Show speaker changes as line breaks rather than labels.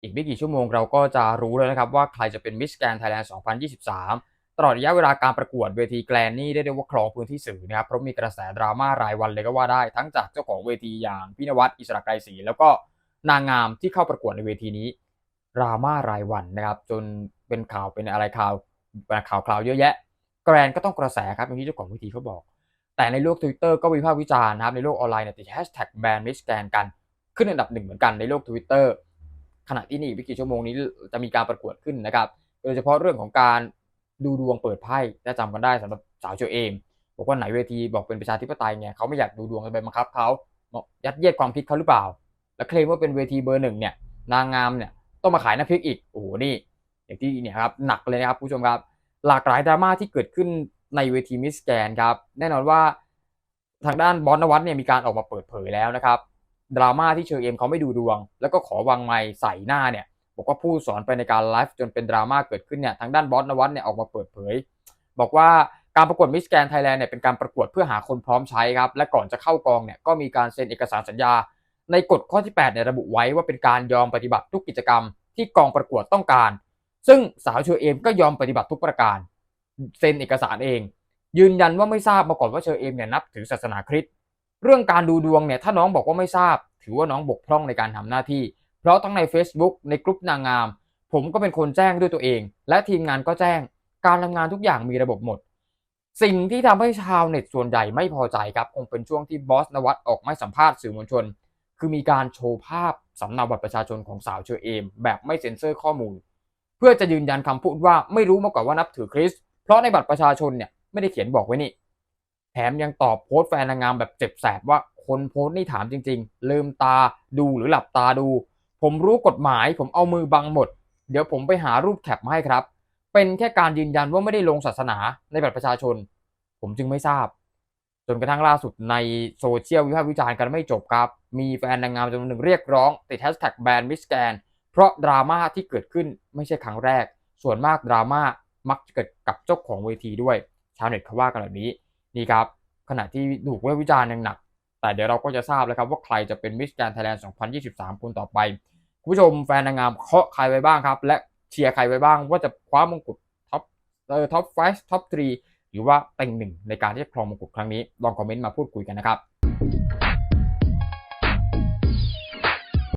อีกไม่กี่ชั่วโมงเราก็จะรู้แล้วนะครับว่าใครจะเป็นมิสแกรนไทยแลนด์ 2023 ตลอดระยะเวลาการประกวดเวทีแกรนนี่ได้เรียกว่าครองพื้นที่สื่อนะครับเพราะมีกระแสดราม่ารายวันเลยก็ว่าได้ทั้งจากเจ้าของเวทีอย่างพีนวัดอิสระไกรศรีแล้วก็นางงามที่เข้าประกวดในเวทีนี้ดราม่ารายวันนะครับจนเป็นข่าวเป็นอะไรข่าวเป็นข่าวคราวเยอะแยะ แกรนก็ต้องกระแสครับอย่างที่เจ้าของเวทีเขาบอก แต่ในโลก Twitter ก็วิพากษ์วิจารณ์นะครับในโลกออนไลน์เนี่ยติดแฮชแท็กแบนมิสแกรนกันขึ้นอันดับหนึ่งเหมือนกันในโลก Twitter ขณะที่นี่อีกไม่กี่ชั่วโมงนี้จะมีการประกวดขึ้นนะครับโดยเฉพาะเรื่องของการดูดวงเปิดไพ่ถ้าจำกันได้สำหรับสาวเชอเอมบอกว่าไหนเวทีบอกเป็นประชาธิปไตยไงเขาไม่อยากดูดวงจะไปบังคับเขายัดเยียดความคิดเขาหรือเปล่า และเคลมว่าเป็นเวทีเบอร์หนึ่งเนี่ยนางงามเนี่ยต้องมาขายน้ำพริกอีกโอ้โหนี่อย่างที่เนี่ยครับหนักเลยนะครับผู้ชมครับ หลากหลายดราม่าที่เกิดขึ้นในเวทีมิสแกนครับ แน่นอนว่าทางด้านบอสนวัตเนี่ยมีการออกมาเปิดเผยแล้วนะครับ ดราม่าที่เชอเอมเขาไม่ดูดวง แล้วก็ขอวางไม้ใส่หน้าเนี่ยบอกว่าผู้สอนไปในการไลฟ์จนเป็นดราม่าเกิดขึ้นเนี่ยทางด้านบอสนวัตเนี่ยออกมาเปิดเผย บอกว่าการประกวดมิสแกนไทยแลนด์เนี่ยเป็นการประกวดเพื่อหาคนพร้อมใช้ครับและก่อนจะเข้ากองเนี่ยก็มีการเซ็นเอกสารสัญญา ในกฎข้อที่8เนี่ยระบุไว้ว่าเป็นการยอมปฏิบัติทุกกิจกรรมที่กองประกวดต้องการ ซึ่งสาวเชอเอมก็ยอมปฏิบัติทุกประการเซ็นเอกสารเอง ยืนยันว่าไม่ทราบมาก่อนว่าเชอเอมเนี่ยนับถือศาสนาคริสต์ เรื่องการดูดวงเนี่ยถ้าน้องบอกว่าไม่ทราบ ถือว่าน้องบกพร่องในการทำหน้าที่ เพราะทั้งใน Facebook ในกลุ่มนางงาม ผมก็เป็นคนแจ้งด้วยตัวเอง และทีมงานก็แจ้ง การทำงานทุกอย่างมีระบบหมด สิ่งที่ทำให้ชาวเน็ตส่วนใหญ่ไม่พอใจครับคงเป็นช่วงที่บอสนวัตออกไมาสัมภาษณ์สื่อมวลชน คือมีการโชว์ภาพสำเนาบัตรประชาชนของสาวเชอเอม แบบไม่เซ็นเซอร์ข้อมูล เพื่อจะยืนยันคำพูดว่าไม่รู้มาก่อนว่านับถือคริสต์เพราะในบัตรประชาชนเนี่ยไม่ได้เขียนบอกไว้นี่ ถมยังตอบโพสต์แฟนนางงามแบบเจ็บแสบว่าคนโพสต์นี่ถามจริง ๆ ลืมตาดูหรือหลับตาดู ผมรู้กฎหมายผมเอามือบังหมด เดี๋ยวผมไปหารูปแคปมาให้ครับ เป็นแค่การยืนยันว่าไม่ได้ลงศาสนาในบัตรประชาชน ผมจึงไม่ทราบ จนกระทั่งล่าสุดในโซเชียลวิพากษ์วิจารณ์กันไม่จบครับ มีแฟนนางงามจำนวนหนึ่งเรียกร้องติดแฮชแท็กแบนมิสแกนเพราะดราม่าที่เกิดขึ้นไม่ใช่ครั้งแรก ส่วนมากดราม่ามักจะเกิดกับเจ้าของเวทีด้วย ชาวเน็ตเขาว่ากันแบบนี้ นี่ครับขณะที่ถูกวิจารณ์อย่างหนัก แต่เดี๋ยวเราก็จะทราบแล้วครับว่าใครจะเป็นมิสแกนไทยแลนด์ 2023 คนต่อไป คุณผู้ชมแฟนนางงามเคาะใครไว้บ้างครับ และเชียร์ใครไว้บ้างว่าจะคว้ามงกุฎท็อปเอ่อท็อปไฟท็อปทรีหรือว่าเต็งหนึ่งในการที่จะครองมงกุฎครั้งนี้ลองคอมเมนต์มาพูดคุยกันนะครับ